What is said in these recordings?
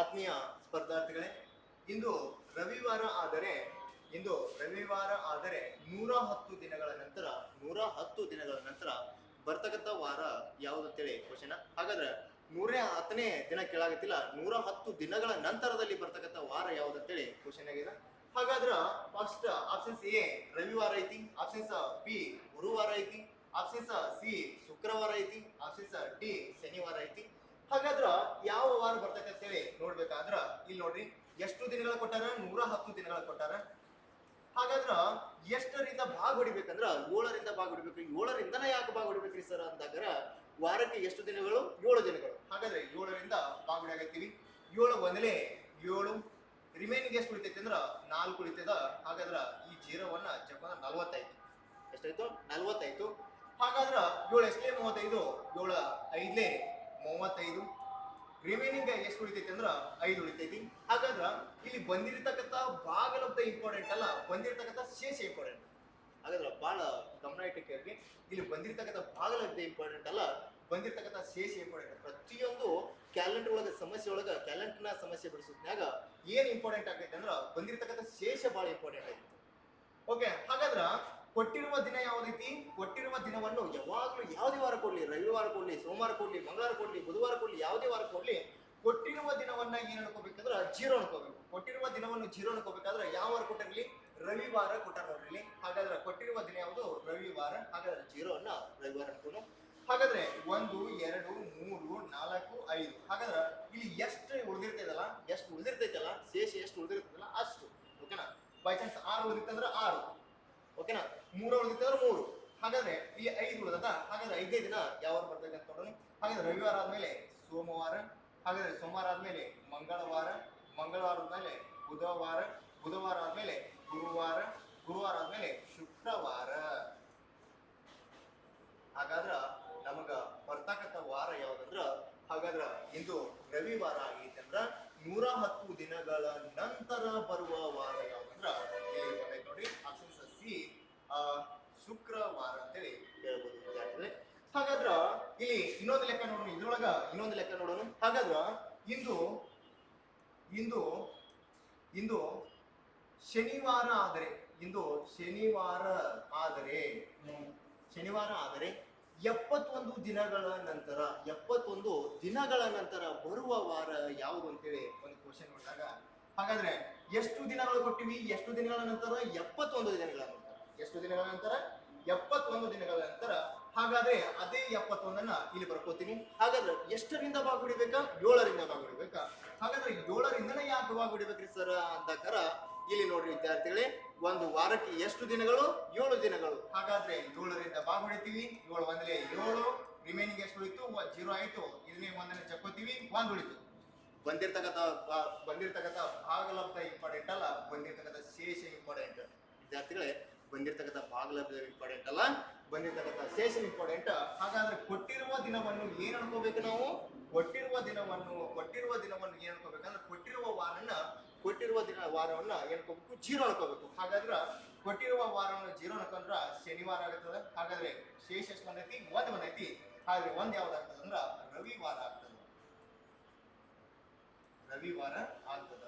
ಆತ್ಮೀಯ ಸ್ಪರ್ಧಾರ್ಥಿಗಳೇ, ಇಂದು ರವಿವಾರ ಆದರೆ, ಇಂದು ರವಿವಾರ ಆದರೆ ನೂರ ಹತ್ತು ದಿನಗಳ ನಂತರ, ನೂರ ಹತ್ತು ದಿನಗಳ ನಂತರ ಬರ್ತಕ್ಕಂಥ ವಾರ ಯಾವುದಂತೇಳಿ ಕ್ವಶನ್ ಹಾಗಾದ್ರೆ ನೂರ ಹತ್ತನೇ ದಿನ ಕೇಳಾಗತ್ತಿಲ್ಲ, ನೂರ ಹತ್ತು ದಿನಗಳ ನಂತರದಲ್ಲಿ ಬರ್ತಕ್ಕಂಥ ವಾರ ಯಾವುದಂತೇಳಿ ಕ್ವಶನ್ ಆಗಿದೆ. ಹಾಗಾದ್ರ ಫಸ್ಟ್ ಆಪ್ಷನ್ಸ್ ಎ ರವಿವಾರ ಐತಿ ಆಪ್ಷನ್ಸ್ ಬಿ ಗುರುವಾರ ಐತಿ ಆಪ್ಷನ್ಸ್ ಸಿ ಶುಕ್ರವಾರ ಐತಿ ಆಪ್ಷನ್ಸ್ ಡಿ ಶನಿವಾರ ಐತಿ. ಹಾಗಾದ್ರ ಯಾವ ವಾರ ಬರ್ತೈತೆ ಅಂತೇಳಿ ನೋಡ್ಬೇಕಾದ್ರ, ಇಲ್ಲಿ ನೋಡ್ರಿ, ಎಷ್ಟು ದಿನಗಳ ಕೊಟ್ಟಾರ? ನೂರ ಹತ್ತು ದಿನಗಳ ಕೊಟ್ಟಾರ. ಹಾಗಾದ್ರ ಎಷ್ಟರಿಂದ ಭಾಗ ಹೊಡಿಬೇಕಂದ್ರ, ಏಳರಿಂದ ಭಾಗ ಹೊಡಿಬೇಕು ಏಳರಿಂದನ ಯಾಕೆ ಭಾಗ ಹೊಡಿಬೇಕ್ರಿ ಸರ್ ಅಂದಾಗರ ವಾರಕ್ಕೆ ಎಷ್ಟು ದಿನಗಳು? ಏಳು ದಿನಗಳು. ಹಾಗಾದ್ರೆ ಏಳರಿಂದ ಭಾಗ ಹೊಡಿಯಾಗತ್ತೀವಿ ಏಳು ಒಂದಲೇ ಏಳು. ರಿಮೈನಿಂಗ್ ಎಷ್ಟು ಉಳಿತೈತೆ ಅಂದ್ರ ನಾಲ್ಕು ಉಳಿತದ. ಹಾಗಾದ್ರ ಈ ಜೀರೋವನ್ನ ಜಪ ನಲ್ವತ್ತೈದು. ಎಷ್ಟಾಯ್ತು? ನಲ್ವತ್ತೈದು. ಹಾಗಾದ್ರ ಏಳು ಎಷ್ಟೇ ಮೂವತ್ತೈದು? ಏಳು ಐದ್ಲೇ ಮೂವತ್ತೈದು. ರಿಮೈನಿಂಗ್ ಎಷ್ಟು ಉಳಿತೈತಿ ಅಂದ್ರೆ ಐದು ಉಳಿತೈತಿ. ಹಾಗಾದ್ರೆ ಇಲ್ಲಿ ಬಂದಿರತಕ್ಕಂತ ಭಾಗಲಬ್ಧ ಇಂಪಾರ್ಟೆಂಟ್ ಅಲ್ಲ ಬಂದಿರತಕ್ಕಂತ ಶೇಷ ಇಂಪಾರ್ಟೆಂಟ್ ಹಾಗಾದ್ರೆ ಭಾಳ ಗಮನ ಇಟ್ಟು ಇಲ್ಲಿ ಬಂದಿರತಕ್ಕಂತ ಭಾಗಲಬ್ಧ ಇಂಪಾರ್ಟೆಂಟ್ ಅಲ್ಲ ಬಂದಿರತಕ್ಕಂತ ಶೇಷ ಇಂಪಾರ್ಟೆಂಟ್ ಪ್ರತಿಯೊಂದು ಕ್ಯಾಲೆಂಡರ್ ಒಳಗೆ, ಸಮಸ್ಯೆ ಒಳಗ ಕ್ಯಾಲೆಂಡರ್ನ ಸಮಸ್ಯೆ ಬಿಡಿಸಿದ್ನಾಗ ಏನ್ ಇಂಪಾರ್ಟೆಂಟ್ ಆಗೈತೆ ಅಂದ್ರೆ ಬಂದಿರತಕ್ಕಂತ ಶೇಷ ಬಹಳ ಇಂಪಾರ್ಟೆಂಟ್ ಆಗಿತ್ತು ಓಕೆ ಹಾಗಾದ್ರ ಕೊಟ್ಟಿರುವ ದಿನ ಯಾವುದೈತಿ ಕೊಟ್ಟಿರುವ ದಿನವನ್ನು ಯಾವಾಗಲೂ ಯಾವುದೇ ವಾರ ಕೊಡಲಿ, ರವಿವಾರ ಕೊಡಲಿ, ಸೋಮವಾರ ಕೊಡ್ಲಿ, ಮಂಗಳವಾರ ಕೊಡ್ಲಿ, ಬುಧವಾರ ಕೊಡಲಿ, ಯಾವುದೇ ವಾರ ಕೊಡಲಿ, ಕೊಟ್ಟಿರುವ ದಿನವನ್ನ ಏನ್ ಅನ್ಕೋಬೇಕಂದ್ರ ಜೀರೋ ಅನ್ಕೋಬೇಕು. ಕೊಟ್ಟಿರುವ ದಿನವನ್ನು ಜೀರೋ ಅನ್ಕೋಬೇಕಾದ್ರೆ ಯಾವ ವಾರ ಕೊಟ್ಟಿರ್ಲಿ? ರವಿವಾರ ಕೊಟ್ಟಾರ ನೋಡ್ರಿ ಹಾಗಾದ್ರೆ ಕೊಟ್ಟಿರುವ ದಿನ ಯಾವುದು? ರವಿವಾರ. ಹಾಗಾದ್ರೆ ಜೀರೋ ಅನ್ನ ರವಿವಾರ ಅನ್ಕೋನು ಹಾಗಾದ್ರೆ ಒಂದು, ಎರಡು, ಮೂರು, ನಾಲ್ಕು, ಐದು. ಹಾಗಾದ್ರೆ ಇಲ್ಲಿ ಎಷ್ಟು ಉಳಿದಿರ್ತೈತಲ್ಲ? ಎಷ್ಟು ಉಳಿದಿರ್ತೈತಲ್ಲ? ಶೇಷ ಎಷ್ಟು ಉಳಿದಿರ್ತೈತಲ್ಲ? ಅಷ್ಟು. ಓಕೆನಾ? ಬೈ ಚಾನ್ಸ್ ಆರು ಉಳಿದಿತ್ತಂದ್ರೆ ಆರು. ಓಕೆನಾ? ಮೂರು ಉಳಿದಿತ್ತಂದ್ರೆ ಮೂರು. ಹಾಗಾದ್ರೆ ಈ ಐದು ಉಳಿದದ ಹಾಗಾದ್ರೆ ಐದೇ ದಿನ ಯಾವಾಗ ಬರ್ತೈತೆ ಅಂತ ನೋಡೋಣ. ಹಾಗಾದ್ರೆ ರವಿವಾರ ಆದ್ಮೇಲೆ ಸೋಮವಾರ, ಹಾಗಾದ್ರೆ ಸೋಮವಾರ ಆದ್ಮೇಲೆ ಮಂಗಳವಾರ ಮಂಗಳವಾರ ಆದ್ಮೇಲೆ ಬುಧವಾರ ಬುಧವಾರ ಆದ್ಮೇಲೆ ಗುರುವಾರ ಗುರುವಾರ ಆದ್ಮೇಲೆ ಶುಕ್ರವಾರ. ಹಾಗಾದ್ರ ನಮಗ ಬರ್ತಕ್ಕಂಥ ವಾರ ಯಾವ್ದಂದ್ರ, ಹಾಗಾದ್ರ ಇಂದು ರವಿವಾರ ಆಗೈತೆ ಅಂದ್ರ ನೂರ ಹತ್ತು ದಿನಗಳ ನಂತರ ಬರುವ ವಾರ ಯಾವ್ದಂದ್ರ ಶುಕ್ರವಾರ ಅಂತೇಳಿ ಹೇಳ್ಬೋದು ವಿದ್ಯಾರ್ಥಿಗಳೇ ಹಾಗಾದ್ರ ಇಲ್ಲಿ ಇನ್ನೊಂದು ಲೆಕ್ಕ ನೋಡೋಣ, ಇದ್ರೊಳಗ ಇನ್ನೊಂದು ಲೆಕ್ಕ ನೋಡೋಣ. ಹಾಗಾದ್ರ ಇಂದು ಇಂದು ಇಂದು ಶನಿವಾರ ಆದರೆ, ಇಂದು ಶನಿವಾರ ಆದರೆ ಶನಿವಾರ ಆದರೆ ಎಪ್ಪತ್ತೊಂದು ದಿನಗಳ ನಂತರ, ಎಪ್ಪತ್ತೊಂದು ದಿನಗಳ ನಂತರ ಬರುವ ವಾರ ಯಾವುದು ಅಂತೇಳಿ ಒಂದು ಕ್ವಶನ್ ನೋಡಿದಾಗ, ಹಾಗಾದ್ರೆ ಎಷ್ಟು ದಿನಗಳು ಕೊಟ್ಟಿವಿ? ಎಷ್ಟು ದಿನಗಳ ನಂತರ? ಎಪ್ಪತ್ತೊಂದು ದಿನಗಳ ನಂತರ. ಎಷ್ಟು ದಿನಗಳ ನಂತರ? ಎಪ್ಪತ್ತೊಂದು ದಿನಗಳ ನಂತರ. ಹಾಗಾದ್ರೆ ಅದೇ ಎಪ್ಪತ್ತೊಂದನ್ನ ಇಲ್ಲಿ ಬರ್ಕೋತೀನಿ. ಹಾಗಾದ್ರೆ ಎಷ್ಟರಿಂದ ಭಾಗ ಹೊಡಿಬೇಕಾ ಏಳರಿಂದ ಭಾಗ ಹೊಡಿಬೇಕಾ ಹಾಗಾದ್ರೆ ಏಳರಿಂದನೇ ಯಾಕೆ ಭಾಗ ಹೊಡಿಬೇಕ್ರಿ ಸರ್ ಅಂದಕರ ಇಲ್ಲಿ ನೋಡ್ರಿ ವಿದ್ಯಾರ್ಥಿಗಳೇ, ಒಂದು ವಾರಕ್ಕೆ ಎಷ್ಟು ದಿನಗಳು? ಏಳು ದಿನಗಳು. ಹಾಗಾದ್ರೆ ಏಳರಿಂದ ಭಾಗ ಹೊಡಿತೀವಿ ಏಳು ಒಂದಲೇ ಏಳು. ರಿಮೈನಿಂಗ್ ಎಷ್ಟು ಉಳಿತು ಜೀರೋ ಆಯ್ತು. ಇದನ್ನೇ ಒಂದನೇ ಚಕ್ಕೋತೀವಿ. ಒಂದ್ ಉಳಿತು. ಬಂದಿರ್ತಕ್ಕಂಥ ಬಂದಿರ್ತಕ್ಕಂಥ ಭಾಗಲಬ್ಧ ಇಂಪಾರ್ಟೆಂಟ್ ಅಲ್ಲ? ಬಂದಿರ್ತಕ್ಕಂಥ ಶೇಷ ಇಂಪಾರ್ಟೆಂಟ್ ವಿದ್ಯಾರ್ಥಿಗಳೇ ಬಂದಿರ್ತಕ್ಕಂಥ ಭಾಗಲಬ್ಧ ಇಂಪಾರ್ಟೆಂಟ್ ಅಲ್ಲ? ಬಂದಿರ್ತಕ್ಕಂಥ ಸೇಷನ್ ಇಂಪಾರ್ಟೆಂಟ್ ಹಾಗಾದ್ರೆ ಕೊಟ್ಟಿರುವ ದಿನವನ್ನು ಏನ್ ಅನ್ಕೋಬೇಕು ನಾವು? ಕೊಟ್ಟಿರುವ ದಿನವನ್ನು ಕೊಟ್ಟಿರುವ ದಿನವನ್ನು ಏನ್ ಅನ್ಕೋಬೇಕಂದ್ರೆ ಕೊಟ್ಟಿರುವ ವಾರನ್ನ ಕೊಟ್ಟಿರುವ ದಿನ ವಾರವನ್ನ ಏನ್ಕೋಬೇಕು ಜೀರೋ ಅನ್ಕೋಬೇಕು. ಹಾಗಾದ್ರೆ ಕೊಟ್ಟಿರುವ ವಾರವನ್ನು ಜೀರೋ ಅನ್ಕೊಂಡ್ರ ಶನಿವಾರ ಆಗುತ್ತದೆ ಹಾಗಾದ್ರೆ ಶೇಷ ಎಷ್ಟು ಬಂದೈತಿ ಒಂದ್ ಬಂದೈತಿ ಹಾಗಾದ್ರೆ ಒಂದ್ ಯಾವ್ದು ಆಗ್ತದೆ ಅಂದ್ರ ರವಿವಾರ ಆಗ್ತದೆ. ರವಿವಾರ ಆಗ್ತದ.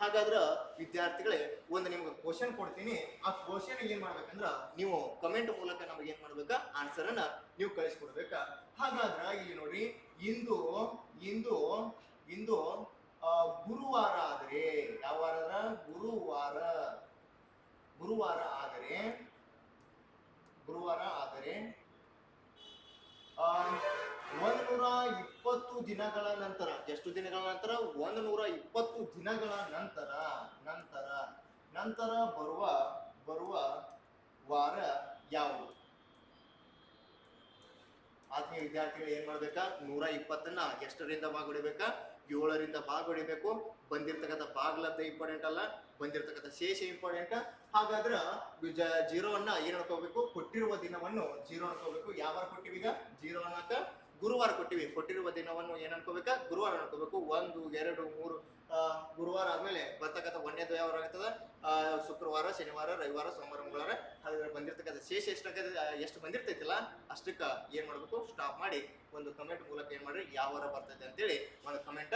ಹಾಗಾದ್ರ ವಿದ್ಯಾರ್ಥಿಗಳೇ, ಒಂದು ನಿಮ್ಗೆ ಕ್ವಶನ್ ಕೊಡ್ತೀನಿ. ಆ ಕ್ವಶನ್ ಏನ್ ಮಾಡ್ಬೇಕಂದ್ರ, ನೀವು ಕಮೆಂಟ್ ಮೂಲಕ ನಮಗೆ ಏನ್ ಮಾಡ್ಬೇಕ? ಆನ್ಸರ್ ಅನ್ನ ನೀವು ಕಳಿಸ್ಕೊಡ್ಬೇಕಾ? ಹಾಗಾದ್ರ ಇಲ್ಲಿ ನೋಡ್ರಿ, ಇಂದು ಇಂದು ಇಂದು ಗುರುವಾರ ಆದರೆ, ಯಾವ ವಾರ ಗುರುವಾರ ಗುರುವಾರ ಆದರೆ ಗುರುವಾರ ಆದರೆ ಒಂದು ನೂರ ಇಪ್ಪತ್ತು ದಿನಗಳ ನಂತರ, ಎಷ್ಟು ದಿನಗಳ ನಂತರ? ಒಂದು ನೂರ ಇಪ್ಪತ್ತು ದಿನಗಳ ನಂತರ ನಂತರ ನಂತರ ಬರುವ ಬರುವ ವಾರ ಯಾವುದು? ಆತ್ಮೀಯ ವಿದ್ಯಾರ್ಥಿಗಳು ಏನ್ ಮಾಡ್ಬೇಕಾ? ನೂರ ಇಪ್ಪತ್ತನ್ನ ಎಷ್ಟರಿಂದ ಭಾಗ ಏಳರಿಂದ ಭಾಗ ಹೊಡಿಬೇಕು ಬಂದಿರ್ತಕ್ಕಂಥ ಭಾಗಲಬ್ಧ ಇಂಪಾರ್ಟೆಂಟ್ ಅಲ್ಲ? ಬಂದಿರ್ತಕ್ಕಂಥ ಶೇಷ ಇಂಪಾರ್ಟೆಂಟ್ ಹಾಗಾದ್ರ ಜೀರೋ ಜೀರೋವನ್ನ ಏನ್ ಅನ್ಕೋಬೇಕು? ಕೊಟ್ಟಿರುವ ದಿನವನ್ನು ಜೀರೋ ಅನ್ಕೋಬೇಕು. ಯಾವಾಗ ಕೊಟ್ಟಿವೀಗ? ಜೀರೋ ಅನ್ನಕ ಗುರುವಾರ ಕೊಟ್ಟಿವಿ. ಕೊಟ್ಟಿರುವ ದಿನವನ್ನು ಏನ್ ಅನ್ಕೋಬೇಕಾ? ಗುರುವಾರ ಅನ್ಕೋಬೇಕು. ಒಂದು, ಎರಡು, ಮೂರು ಗುರುವಾರ ಆದ್ಮೇಲೆ ಬರ್ತಕ್ಕಂಥ ಒಂದನೇದು ಯಾವ ಆಗ್ತದ. ಶುಕ್ರವಾರ, ಶನಿವಾರ, ರವಿವಾರ, ಸೋಮವಾರ, ಮಂಗಳವಾರ ಹಾಗಾದ್ರೆ ಬಂದಿರ್ತಕ್ಕಂಥ ಶೇಷ ಎಷ್ಟಾಗತ್ತೆ ಎಷ್ಟು ಬಂದಿರ್ತೈತಿಲ್ಲ ಅಷ್ಟಕ್ಕೆ ಏನ್ ಮಾಡ್ಬೇಕು? ಸ್ಟಾಪ್ ಮಾಡಿ ಒಂದು ಕಮೆಂಟ್ ಮೂಲಕ ಏನ್ ಮಾಡ್ರಿ? ಯಾವ ವಾರ ಬರ್ತೈತೆ ಅಂತೇಳಿ ಒಂದು ಕಮೆಂಟ್